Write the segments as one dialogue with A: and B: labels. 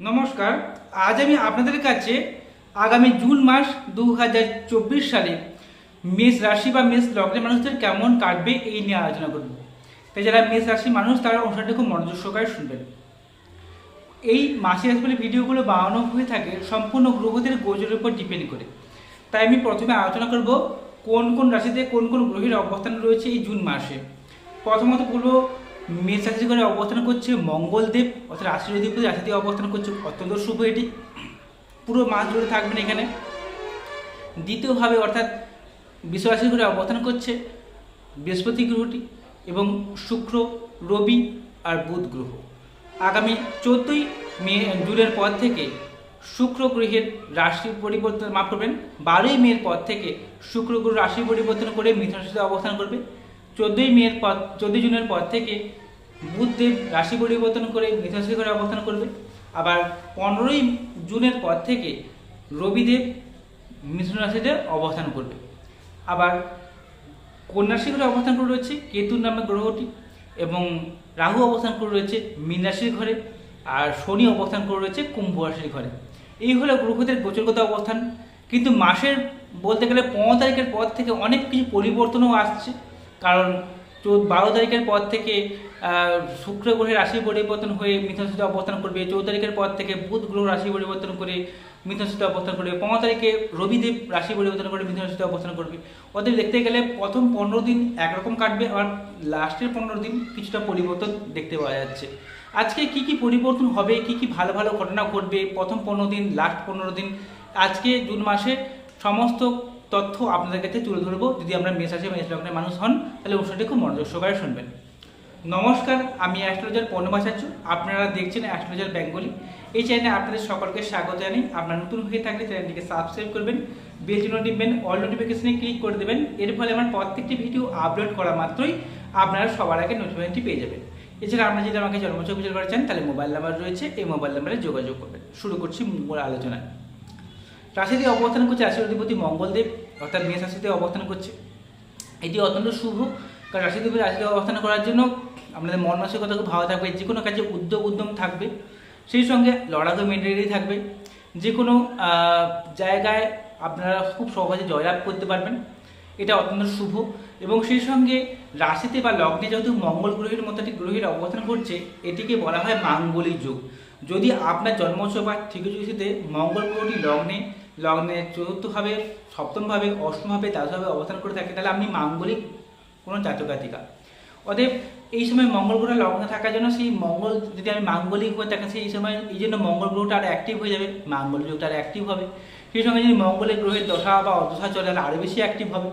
A: নমস্কার, আজ আমি আপনাদের কাছে আগামী জুন মাস দু হাজার চব্বিশ সালে মেষ রাশি বা মেষ লগ্নের মানুষদের কেমন কাটবে এই নিয়ে আলোচনা করব। তাই যারা মেষ রাশি মানুষ, তারা অনুষ্ঠানটি খুব মনোযোগ সহকারে শুনবেন। এই মাসে আসলে ভিডিওগুলো বানানো হয়ে থাকে, সম্পূর্ণ গ্রহদের গোজের উপর ডিপেন্ড করে। তাই আমি প্রথমে আলোচনা করব কোন কোন রাশিতে কোন কোন গ্রহের অবস্থান রয়েছে এই জুন মাসে। প্রথমত বলব মেষ রাশি করে অবস্থান করছে মঙ্গলদেব, অর্থাৎ রাশির অধিপতি রাশিতে অবস্থান করছে অত্যন্ত শুভ এটি। পুরো মাস জুড়ে থাকবেন এখানে। দ্বিতীয়ভাবে অর্থাৎ বিশ্বরাশি করে অবস্থান করছে বৃহস্পতি গ্রহটি এবং শুক্র, রবি আর বুধ গ্রহ। আগামী চোদ্দই মে জুনের পর থেকে শুক্র গ্রহের রাশি পরিবর্তন মাফ করবেন, বারোই মের পর থেকে শুক্র গ্রহ রাশি পরিবর্তন করে মিথুন রাশিতে অবস্থান করবে। চোদ্দোই মের পর, চোদ্দোই জুনের পর থেকে বুধদেব রাশি পরিবর্তন করে করে অবস্থান করবে। আবার পনেরোই জুনের পর থেকে রবিদেব মিথুন রাশিতে অবস্থান করবে। আবার কন্যা ঘরে অবস্থান করে রয়েছে কেতুর নামে গ্রহটি এবং রাহু অবস্থান করে রয়েছে মীন ঘরে আর শনি অবস্থান করে রয়েছে কুম্ভ রাশির ঘরে। এই হলো গ্রহদের গোচরগত অবস্থান। কিন্তু মাসের বলতে গেলে পনেরো তারিখের পর থেকে অনেক কিছু পরিবর্তনও আসছে। কারণ চৌদ্দ বারো তারিখের পর থেকে শুক্র গ্রহের রাশি পরিবর্তন হয়ে মিথুন রাশিতে অবস্থান করবে। চৌদ্দ তারিখের পর থেকে বুধ গ্রহ রাশি পরিবর্তন করে মিথুন রাশিতে অবস্থান করবে। পনেরো তারিখে রবিদেব রাশি পরিবর্তন করে মিথুন রাশিতে অবস্থান করবে। অতএব দেখতে গেলে প্রথম পনেরো দিন একরকম কাটবে আর লাস্টের পনেরো দিন কিছুটা পরিবর্তন দেখতে পাওয়া যাচ্ছে। আজকে কি কি পরিবর্তন হবে, কি কি ভালো ভালো ঘটনা ঘটবে, প্রথম পনেরো দিন, লাস্ট পনেরো দিন, আজকে জুন মাসে সমস্ত তথ্য আপনাদের কাছে তুলে ধরবো। যদি আমরা মেষ লগ্নের মানুষ হন, তাহলে অনুষ্ঠানটি খুব মনোযোগ সহকারে শুনবেন। নমস্কার, আমি অ্যাস্ট্রোলজার পূর্ণমাচার্য আপনারা দেখছেন অ্যাস্ট্রোলজার বেঙ্গলি। এই চ্যানেলে আপনাদের সকলকে স্বাগত জানাই। আপনারা নতুন হয়ে থাকলে চ্যানেলটিকে সাবস্ক্রাইব করবেন, বেল নোটিফিকেশন অল নোটিফিকেশনে ক্লিক করে দেবেন। এর ফলে আমার প্রত্যেকটি ভিডিও আপলোড করা মাত্রই আপনারা সবার আগে নোটিফিকেশনটি পেয়ে যাবেন। এছাড়া আপনারা যদি আমাকে জন্মচক বিচার করা চান, তাহলে মোবাইল নাম্বার রয়েছে। এই মোবাইল নাম্বারে যোগাযোগ করবেন। শুরু করছি মূল আলোচনা রাশিতে অবস্থান করছে রাশির অধিপতি মঙ্গলদেব, অর্থাৎ মেষ রাশিতে অবস্থান করছে। এটি অত্যন্ত শুভ কারণ রাশি রাশিদেবী রাশিতে অবস্থান করার জন্য আপনাদের মন মানসিকতা খুব ভালো থাকবে, যে কোনো কাজে উদ্যোগ উদ্যম থাকবে, সেই সঙ্গে লড়াকু মেন্টালিটি থাকবে, যে কোনো জায়গায় আপনারা খুব সহজে জয়লাভ করতে পারবেন, এটা অত্যন্ত শুভ। এবং সেই সঙ্গে রাশিতে বা লগ্নে যেহেতু মঙ্গল গ্রহের মতো একটি গ্রহের অবস্থান করছে এটিকে বলা হয় মাঙ্গলিক যুগ। যদি আপনার জন্মোৎসব বা ঠিকচিতে মঙ্গল গ্রহটি লগ্নে লগ্নে চতুর্থভাবে, সপ্তমভাবে, অষ্টমভাবে, দ্বাদশভাবে অবস্থান করে থাকে, তাহলে আপনি মাঙ্গলিক কোনো জাতক অতএব এই সময় মঙ্গল গ্রহ লগ্ন থাকার জন্য সেই মঙ্গল, যদি আমি মাঙ্গলিক হয়ে থাকেন সেই সময় এই জন্য মঙ্গল গ্রহটা আর অ্যাক্টিভ হয়ে যাবে। মাঙ্গল যুগটা আর অ্যাক্টিভ হবে। সেই সঙ্গে যদি মঙ্গলের গ্রহের দশা বা অদশা চলে, তাহলে আরও বেশি অ্যাক্টিভ হবে।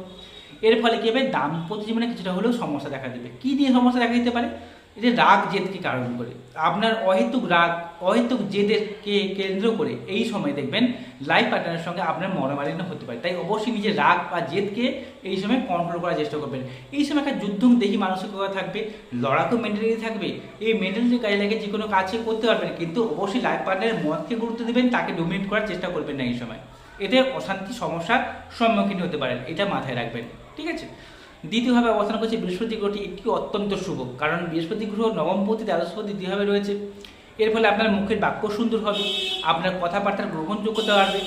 A: এর ফলে কী হবে? দাম্পত্য জীবনে কিছুটা হলেও সমস্যা দেখা দেবে। কী দিয়ে সমস্যা দেখা দিতে পারে? যে রাগ জেদকে কারণ করে, আপনার অহেতুক রাগ, অহেতুক জেদেরকে কেন্দ্র করে এই সময় দেখবেন লাইফ পার্টনারের সঙ্গে আপনার মনোমালিন্য হতে পারে। তাই অবশ্যই নিজের রাগ বা জেদকে এই সময় কন্ট্রোল করার চেষ্টা করবেন। এই সময় একটা যুদ্ধ দেখি মানসিকতা থাকবে, লড়াকু মেন্টালিটি থাকবে, এই মেন্টালিটি কাজে লাগে যে কোনো কাজই করতে পারবেন, কিন্তু অবশ্যই লাইফ পার্টনারের মতকে গুরুত্ব দেবেন, তাকে ডোমিনেট করার চেষ্টা করবেন না এই সময়। এতে অশান্তি সমস্যার সম্মুখীন হতে পারেন, এটা মাথায় রাখবেন, ঠিক আছে? দ্বিতীয়ভাবে অবস্থান করছে বৃহস্পতি গ্রহটি একটি অত্যন্ত শুভ, কারণ বৃহস্পতি গ্রহ নবমপতি দ্বাদশপতি দ্বিতীয়ভাবে রয়েছে। এর ফলে আপনার মুখের বাক্য সুন্দর হবে, আপনার কথাবার্তার গ্রহণযোগ্যতা বাড়বে,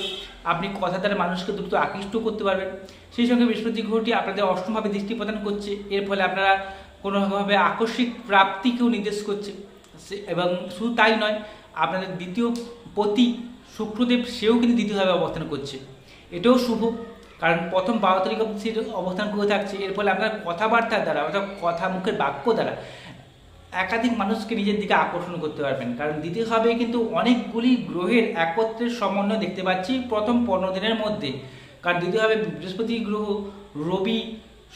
A: আপনি কথা দ্বারা মানুষকে দ্রুত আকৃষ্ট করতে পারবেন। সেই সঙ্গে বৃহস্পতি গ্রহটি আপনাদের অষ্টমভাবে দৃষ্টি প্রদান করছে, এর ফলে আপনারা কোনোভাবে আকস্মিক প্রাপ্তিকেও নির্দেশ করছে। এবং শুধু তাই নয়, আপনাদের দ্বিতীয় পতি শুক্রদেব সেও কিন্তু দ্বিতীয়ভাবে অবস্থান করছে। এটাও শুভ। কারণ প্রথম বারো তারিখ অবধি অবস্থান করে থাকছে, এর ফলে আপনার কথাবার্তার দ্বারা, অর্থাৎ কথা মুখের বাক্য দ্বারা একাধিক মানুষকে নিজের দিকে আকর্ষণ করতে পারবেন। কারণ দ্বিতীয়ভাবে কিন্তু অনেকগুলি গ্রহের একত্রের সমন্বয় দেখতে পাচ্ছি প্রথম পনেরো দিনের মধ্যে। কারণ দ্বিতীয়ভাবে বৃহস্পতি গ্রহ, রবি,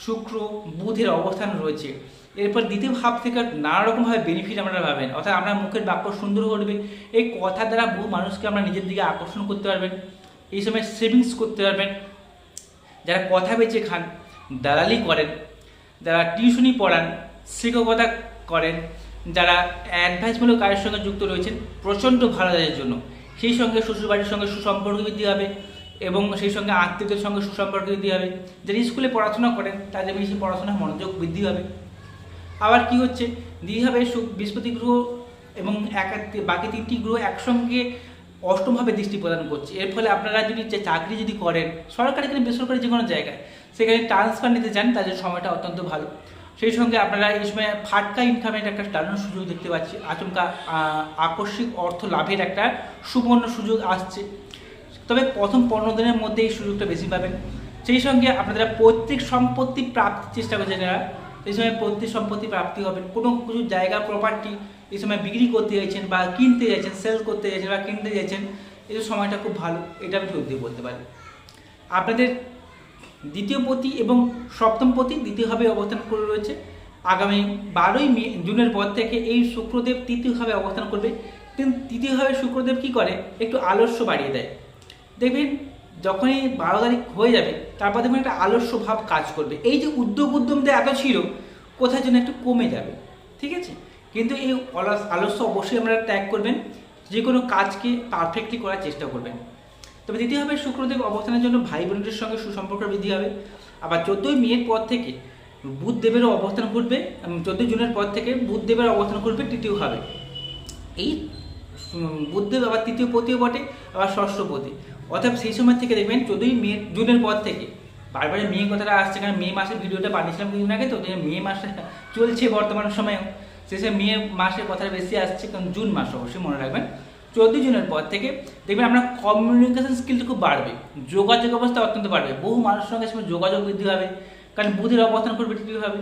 A: শুক্র, বুধের অবস্থান রয়েছে। এরপর দ্বিতীয় ভাব থেকে নানা রকমভাবে বেনিফিট আপনারা পাবেন। অর্থাৎ আপনার মুখের বাক্য সুন্দর করবে, এই কথা দ্বারা বহু মানুষকে আমরা নিজের দিকে আকর্ষণ করতে পারবেন, এই সময় সেভিংস করতে পারবেন। যারা কথা বেচে খান, দালালি করেন, যারা টিউশনি পড়ান, শিক্ষকতা করেন, যারা অ্যাডভাইসমূলক কাজের সঙ্গে যুক্ত রয়েছেন, প্রচণ্ড ভালো তাদের জন্য। সেই সঙ্গে শ্বশুরবাড়ির সঙ্গে সুসম্পর্ক বৃদ্ধি হবে এবং সেই সঙ্গে আত্মীয়দের সঙ্গে সুসম্পর্ক বৃদ্ধি হবে যারা স্কুলে পড়াশোনা করেন, তাদের বেশি পড়াশোনার মনোযোগ বৃদ্ধি হবে আবার কি হচ্ছে? সু- বৃহস্পতি গ্রহ এবং এক- বাকি তিনটি গ্রহ একসঙ্গে অষ্টমভাবে দৃষ্টি প্রদান করছে। এর ফলে আপনারা যদি যে চাকরি যদি করেন, সরকারি কিংবা বেসরকারি যে কোনো জায়গায়, সেখানে ট্রান্সফার নিতে চান তাদের সময়টা অত্যন্ত ভালো। সেই সঙ্গে আপনারা এই সময় ফাটকা ইনকামের একটা দারুণ সুযোগ দেখতে পাচ্ছি। আচমকা আকস্মিক অর্থ লাভের একটা সুবর্ণ সুযোগ আসছে। তবে প্রথম পনেরো দিনের মধ্যে এই সুযোগটা বেশি পাবেন। সেই সঙ্গে আপনারা পৈতৃক সম্পত্তি প্রাপ্তির চেষ্টা করছেন যারা। এই সময় পৈতৃক সম্পত্তি প্রাপ্তি হবে। কোনো কিছু জায়গা প্রপার্টি এই সময় বিক্রি করতে চাইছেন বা কিনতে চাইছেন সেল করতে চাইছেন বা কিনতে চাইছেন এই সময়টা খুব ভালো। এটা আমি জোর বলতে পারি। আপনাদের দ্বিতীয় পতি এবং সপ্তম পতি দ্বিতীয়ভাবে অবস্থান করে রয়েছে। আগামী বারোই মে, জুনের পর থেকে এই শুক্রদেব তৃতীয়ভাবে অবস্থান করবে। কিন্তু তৃতীয়ভাবে শুক্রদেব কি করে? একটু আলস্য বাড়িয়ে দেয়। দেখবেন যখনই বারো তারিখ হয়ে যাবে, তারপর দেখবেন একটা আলস্য ভাব কাজ করবে। এই যে উদ্যোগ উদ্যমটা এত ছিল, কোথায় যেন একটু কমে যাবে। ঠিক আছে? কিন্তু এই আলস্য অবশ্যই আপনারা ত্যাগ করবেন, যে কোনো কাজকে পারফেক্টলি করার চেষ্টা করবেন। তবে দ্বিতীয়ভাবে শুক্রদেব অবস্থানের জন্য ভাই বোনদের সঙ্গে সুসম্পর্ক বৃদ্ধি হবে। আবার চোদ্দোই মেয়ের পর থেকে বুধদেবেরও অবস্থান ঘটবে চোদ্দোই জুনের পর থেকে বুধদেবের অবস্থান ঘটবে, তৃতীয় হবে এই বুধদেব আবার তৃতীয় পতিও বটে, আবার ষষ্ঠ পতি। অর্থাৎ সেই সময় থেকে দেখবেন চোদ্দোই মে, জুনের পর থেকে। বারবারে মে কথাটা আসছে, কারণ মে মাসের ভিডিওটা বানিয়েছিলাম কিছুদিন আগে, তো মে মাসে চলছে বর্তমান সময়েও। শেষে মে মাসের কথাটা বেশি আসছে, কারণ জুন মাস অবশ্যই মনে রাখবেন। চোদ্দোই জুনের পর থেকে দেখবেন আপনার কমিউনিকেশন স্কিলটা খুব বাড়বে। যোগাযোগ অবস্থা অত্যন্ত বাড়বে। বহু মানুষের সঙ্গে সময় যোগাযোগ বৃদ্ধি হবে কারণ বুধের অবস্থান করবে বৃদ্ধি হবে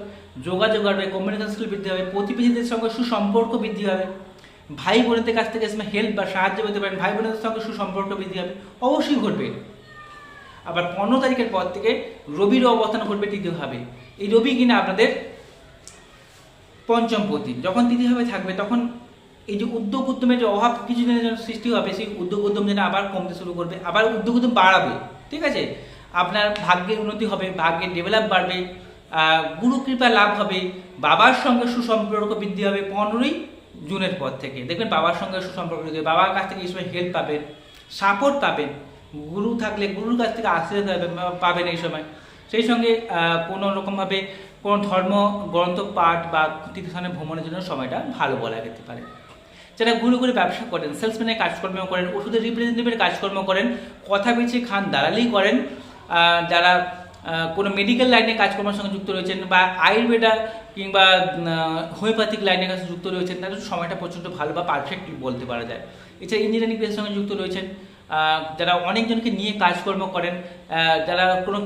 A: যোগাযোগ বাড়বে কমিউনিকেশন স্কিল বৃদ্ধি হবে প্রতিবেশীদের সঙ্গে সুসম্পর্ক বৃদ্ধি হবে ভাই বোনেদের কাছ থেকে সময় হেল্প বা সাহায্য পেতে পারেন ভাই বোনেদের সঙ্গে সুসম্পর্ক বৃদ্ধি হবে অবশ্যই ঘটবে। আবার পনেরো তারিখের পর থেকে রবির অবস্থান ঘটবে তৃতীয়ভাবে এই রবি কিনা আপনাদের পঞ্চম পতি। যখন তৃতীয়ভাবে থাকবে, তখন এই যে উদ্যোগ উদ্যমের যে অভাব কিছুদিনের জন্য সৃষ্টি হবে, সেই উদ্যোগ উদ্যম যেন আবার কমতে শুরু করবে, আবার উদ্যোগ উদ্যম বাড়াবে, ঠিক আছে? আপনার ভাগ্যের উন্নতি হবে, ভাগ্যের ডেভেলপ বাড়বে গুরু কৃপা লাভ হবে, বাবার সঙ্গে সুসম্পর্ক বৃদ্ধি হবে পনেরোই জুনের পর থেকে। দেখবেন বাবার সঙ্গে সুসম্পর্ক বৃদ্ধি বাবার কাছ থেকে এই সময় হেল্প পাবেন সাপোর্ট পাবেন, গুরু থাকলে, গুরুর কাছ থেকে আশীর্বাদ পাবেন এই সময়। সেই সঙ্গে কোনো রকমভাবে কোনো ধর্ম গ্রন্থ, পাঠ বা তীর্থস্থানে ভ্রমণের জন্য সময়টা ভালো বলা যেতে পারে। যারা ঘুরে ঘুরে ব্যবসা করেন সেলসম্যানের কাজকর্ম করেন, ওষুধের রিপ্রেজেন্টেটিভের কাজকর্ম করেন, কথা বেছে খান, দালালি করেন যারা কোনো মেডিকেল লাইনে কাজকর্মের সঙ্গে যুক্ত রয়েছেন বা আয়ুর্বেদা কিংবা হোমিওপ্যাথিক লাইনের কাছে যুক্ত রয়েছেন, তাদের সময়টা প্রচণ্ড ভালো বা পারফেক্ট বলতে পারা যায়। এছাড়া ইঞ্জিনিয়ারিং পেশার সঙ্গে যুক্ত রয়েছেন যারা অনেকজনকে নিয়ে কাজকর্ম করেন যারা কোনো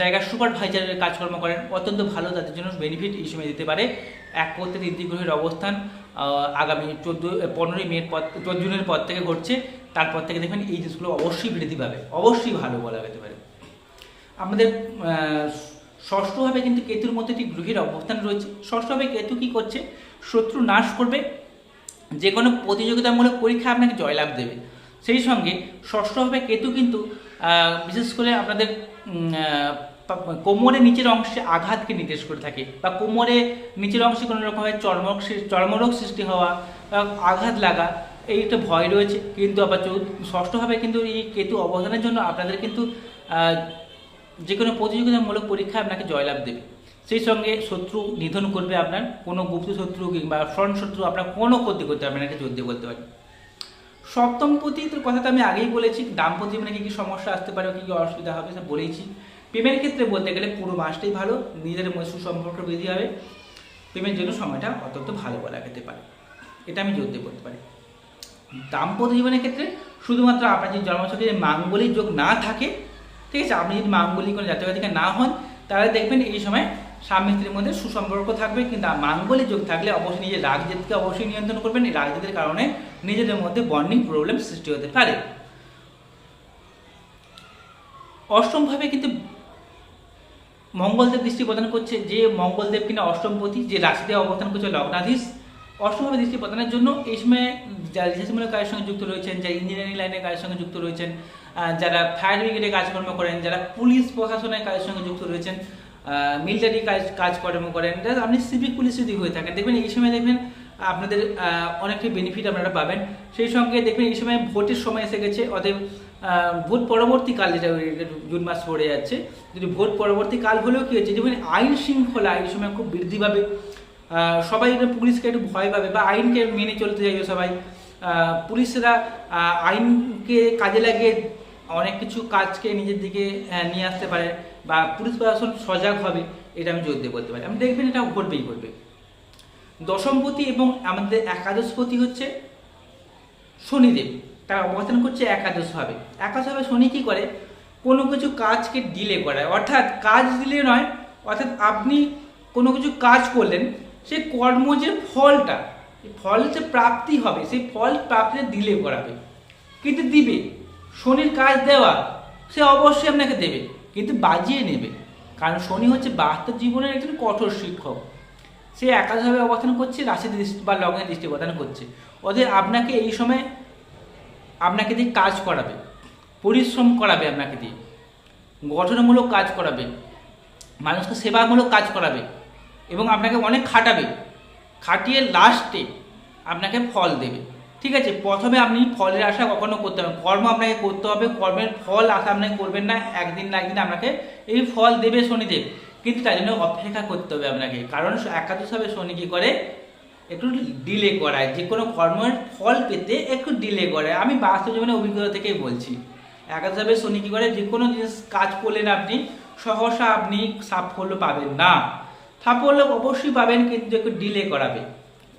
A: জায়গায় সুপারভাইজারের কাজকর্ম করেন, অত্যন্ত ভালো তাদের জন্য বেনিফিট এই সময় দিতে পারে। এক করতে তিনটি গ্রহের অবস্থান আগামী চোদ্দ পনেরোই মে পর, চোদ্দ জুনের পর থেকে ঘটছে। তারপর থেকে দেখবেন এই জিনিসগুলো অবশ্যই বৃদ্ধি পাবে, অবশ্যই ভালো বলা যেতে পারে। আমাদের ষষ্ঠভাবে কিন্তু কেতুর মধ্যে একটি গ্রহের অবস্থান রয়েছে। ষষ্ঠভাবে কেতু কি করছে? শত্রু নাশ করবে। যে কোনো প্রতিযোগিতামূলক পরীক্ষা আপনাকে জয়লাভ দেবে। সেই সঙ্গে ষষ্ঠভাবে কেতু কিন্তু বিশেষ করে আপনাদের কোমরের নিচের অংশে আঘাতকে নির্দেশ করে থাকে বা কোমরে নিচের অংশে কোনো রকমের চর্মরোগ সৃ- চর্মরোগ সৃষ্টি হওয়া আঘাত লাগা, এই একটা ভয় রয়েছে। কিন্তু আবার ষষ্ঠভাবে কিন্তু এই কেতু অবদানের জন্য আপনাদের কিন্তু যে কোনো প্রতিযোগিতামূলক পরীক্ষা আপনাকে জয়লাভ দেবে। সেই সঙ্গে শত্রু নিধন করবে আপনার, কোনো গুপ্ত শত্রু কিংবা ফ্রন্ট শত্রু আপনার কোনো ক্ষতি করতে পারবে না এটা জোর বলতে পারি। সপ্তম পতির কথা তো আমি আগেই বলেছি দাম্পত্য জীবনে কী কী সমস্যা আসতে পারে, কী কী অসুবিধা হবে সে বলেইছি। প্রেমের ক্ষেত্রে বলতে গেলে পুরো মাসটাই ভালো, নিজেদের মধ্যে সুসম্পর্ক বৃদ্ধি হবে। প্রেমের জন্য সময়টা অত্যন্ত ভালো বলা যেতে পারে। এটা আমি জোর দিয়ে বলতে পারি। দাম্পত্য জীবনের ক্ষেত্রে শুধুমাত্র আপনার যদি জন্মছকে মাঙ্গলিক যোগ না থাকে, ঠিক আছে, আপনি যদি মাঙ্গলিক কোনো জাতীয় না হন, তাহলে দেখবেন এই সময় স্বামী স্ত্রীর মধ্যে সুসম্পর্ক থাকবে কিন্তু মাঙ্গলিক যোগ থাকলে অবশ্যই নিজের রাগজেদকে অবশ্যই নিয়ন্ত্রণ করবেন। এই রাগজেদের কারণে নিজেদের মধ্যে বন্ডিং প্রবলেম সৃষ্টি হতে পারে। অষ্টমভাবে কিন্তু মঙ্গলদেব দৃষ্টি প্রদান করছে যে মঙ্গলদেব কিনা অষ্টমপতি যে রাশিতে অবস্থান করছে লগ্নাধীশ। অষ্টমভাবে দৃষ্টি প্রদানের জন্য এই সময় যারা রিসার্চমূলক কাজের সঙ্গে যুক্ত রয়েছেন, যারা ইঞ্জিনিয়ারিং লাইনের কাজের সঙ্গে যুক্ত রয়েছেন যারা ফায়ার ব্রিগেডে কাজকর্ম করেন, যারা পুলিশ প্রশাসনের কাজের সঙ্গে যুক্ত রয়েছেন মিলিটারি কাজ কাজকর্ম করেন। আপনি সিভিক পুলিশ যদি হয়ে থাকেন, দেখবেন এই সময় দেখবেন, আপনাদের অনেকটা বেনিফিট আপনারা পাবেন। সেই সঙ্গে দেখবেন এই সময় ভোটের সময় এসে গেছে, অতএব ভোট পরবর্তীকাল যেটা জুন মাস পড়ে যাচ্ছে, যদি ভোট পরবর্তীকাল হলেও কী হচ্ছে যেমন আইন শৃঙ্খলা এই সময় খুব বৃদ্ধি পাবে। সবাই পুলিশকে একটু ভয় পাবে বা আইনকে মেনে চলতে চাইবে সবাই। পুলিশরা আইনকে কাজে লাগিয়ে অনেক কিছু কাজকে নিজের দিকে নিয়ে আসতে পারে। বা পুলিশ প্রশাসন সজাগ হবে, এটা আমি জোর দিয়ে বলতে পারি। আমি দেখবেন এটা ঘটবেই ঘটবে দশমপতি এবং আমাদের একাদশপতি হচ্ছে শনিদেব। তার অবস্থান করছে একাদশভাবে একাদশভাবে শনি কি করে? কোনো কিছু কাজকে ডিলে করায়। অর্থাৎ কাজ দিলে নয়, অর্থাৎ আপনি কোনো কিছু কাজ করলেন, সেই কর্ম যে ফলটা ফল যে প্রাপ্তি হবে, সেই ফল প্রাপ্তি ডিলে করাবে। কিন্তু দিবে। শনির কাজ দেওয়া, সে অবশ্যই আপনাকে দেবে। কিন্তু বাজিয়ে নেবে। কারণ শনি হচ্ছে বাস্তব জীবনের একজন কঠোর শিক্ষক। সে একাধারে অবস্থান করছে, রাশি দৃষ্টি বা লগ্নের দৃষ্টি অবস্থান করছে। ওদের আপনাকে এই সময় আপনাকে দিয়ে কাজ করাবে, পরিশ্রম করাবে আপনাকে দিয়ে। গঠনমূলক কাজ করাবে, মানুষকে সেবামূলক কাজ করাবে এবং আপনাকে অনেক খাটাবে। খাটিয়ে লাস্টে আপনাকে ফল দেবে। ঠিক আছে, প্রথমে আপনি ফলের আশা কখনো করতে হবে। কর্ম আপনাকে করতে হবে, কর্মের ফল আশা আপনাকে করবেন না, একদিন না একদিন আপনাকে এই ফল দেবে শনিদেব। কিন্তু তার জন্য অপেক্ষা করতে হবে আপনাকে। কারণ একাদশ হবে, শনি কি করে? একটু ডিলে করায়। যে কোনো কর্মের ফল পেতে একটু ডিলে করে। আমি বাস্তব জীবনের অভিজ্ঞতা থেকেই বলছি। একাদশ হবে, শনি কি করে? যে কোনো জিনিস কাজ করলেন আপনি, সহসা আপনি সাফল্য পাবেন না। সাফল্য অবশ্যই পাবেন, কিন্তু একটু ডিলে করাবে।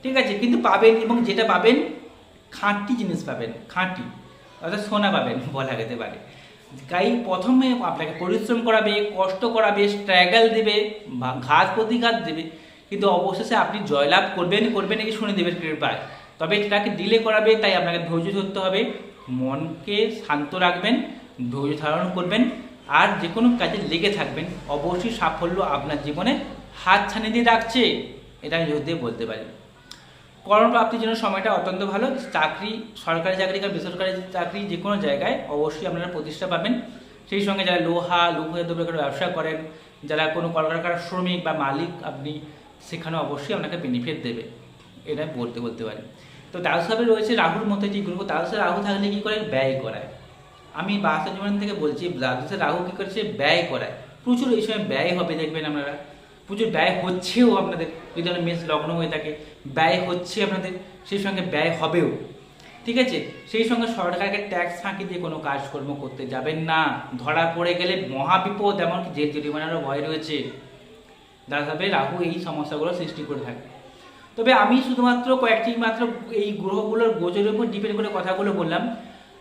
A: ঠিক আছে, কিন্তু পাবেন এবং যেটা পাবেন খাঁটি জিনিস পাবেন, খাঁটি। অর্থাৎ সোনা পাবেন, বলা যেতে পারে। গাই প্রথমে আপনাকে পরিশ্রম করাবে, কষ্ট করাবে স্ট্রাগল দেবে, বা ঘাত প্রতিঘাত দেবে, কিন্তু অবশেষে আপনি জয়লাভ করবেন করবেন নাকি শুনে দেবেন কৃপায়। তবে এটাকে ডিলে করাবে, তাই আপনাকে ধৈর্য ধরতে হবে। মনকে শান্ত রাখবেন, ধৈর্য ধারণ করবেন, আর যে কোনো কাজে লেগে থাকবেন। অবশ্যই সাফল্য আপনার জীবনে হাত ছানি দিয়ে রাখছে, এটা আমি দিয়ে বলতে পারি। কর্মপ্রাপ্তির জন্য সময়টা অত্যন্ত ভালো, চাকরি, সরকারি চাকরি বা বেসরকারি চাকরি যে কোনো জায়গায় অবশ্যই আপনারা প্রতিষ্ঠা পাবেন। সেই সঙ্গে যারা লোহা দ্রব্যের ব্যবসা করেন, যারা কোনো কলকারখানার শ্রমিক বা মালিক আপনি সেখানে অবশ্যই আপনাকে বেনিফিট দেবে। এটা বলতে বলতে পারি। তো দ্বাদশভাবে রয়েছে রাহুর মধ্যে যে গ্রহ দ্বাদশে রাহু থাকলে কী করে? ব্যয় করায়। আমি বাস্তব জীবন থেকে বলছি দ্বাদশে রাহু কী করছে? ব্যয় করায়। প্রচুর এই সময় ব্যয় হবে, দেখবেন আপনারা। প্রচুর ব্যয় হচ্ছেও আপনাদের, যদি আপনার মেষ লগ্ন হয়ে থাকে, ব্যয় হচ্ছে আপনাদের, সেই সঙ্গে ব্যয় হবেও। ঠিক আছে? সেই সঙ্গে সরকারকে ট্যাক্স ফাঁকি দিয়ে কোনো কাজকর্ম করতে যাবেন না। ধরা পড়ে গেলে মহাবিপদ, এমনকি জেল জরিমানারও ভয় রয়েছে। দাদাভাবে রাহু এই সমস্যাগুলো সৃষ্টি করে থাকে। তবে আমি শুধুমাত্র কয়েকটি মাত্র এই গ্রহগুলোর গোচরের উপর ডিপেন্ড করে কথাগুলো বললাম।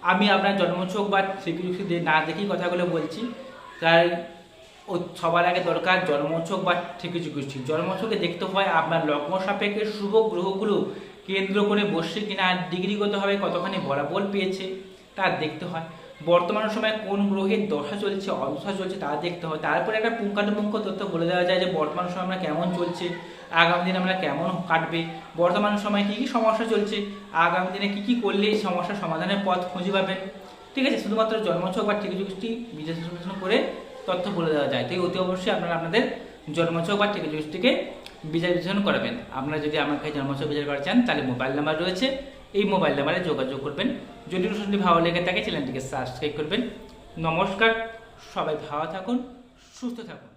A: আমি আপনার জন্মছক বা স্বীকৃতি না দেখেই কথাগুলো বলছি। তাই ও সবার আগে দরকার জন্মছক বা ঠিকুচি গোষ্ঠী জন্মছকে দেখতে হয় আপনার লগ্ন সাপেক্ষে শুভ গ্রহগুলো কেন্দ্র করে বসছে কিনা ডিগ্রিগতভাবে কতখানি বরাবর পেয়েছে, তা দেখতে হয়। বর্তমান সময়ে কোন গ্রহের দশা চলছে, অদশা চলছে, তা দেখতে হয়। তারপরে একটা পুঙ্খানুপুঙ্খ তথ্য বলে দেওয়া যায় যে বর্তমান সময় আমরা কেমন চলছে, আগামী দিনে আমরা কেমন কাটবে, বর্তমান সময়ে কী কী সমস্যা চলছে, আগামী দিনে কী কী করলে এই সমস্যার সমাধানের পথ খুঁজে পাবেন ঠিক আছে, শুধুমাত্র জন্মছক বা গোষ্ঠী বিশ্লেষণ করে তথ্য বলে দেওয়া যায়। তাই অতি অবশ্যই আপনারা আপনাদের জন্মছক বা টিকি গোষ্ঠীকে বিচার বিশ্লেষণ করাবেন। আপনারা যদি আমার কাছে জন্মছক বিচার করা চান, তাহলে মোবাইল নাম্বার রয়েছে। এই মোবাইল নাম্বারে যোগাযোগ করবেন। যদি অনুষ্ঠানটি ভালো লেগে থাকে, চ্যানেলটিকে সাবস্ক্রাইব করবেন। নমস্কার, সবাই ভালো থাকুন, সুস্থ থাকুন।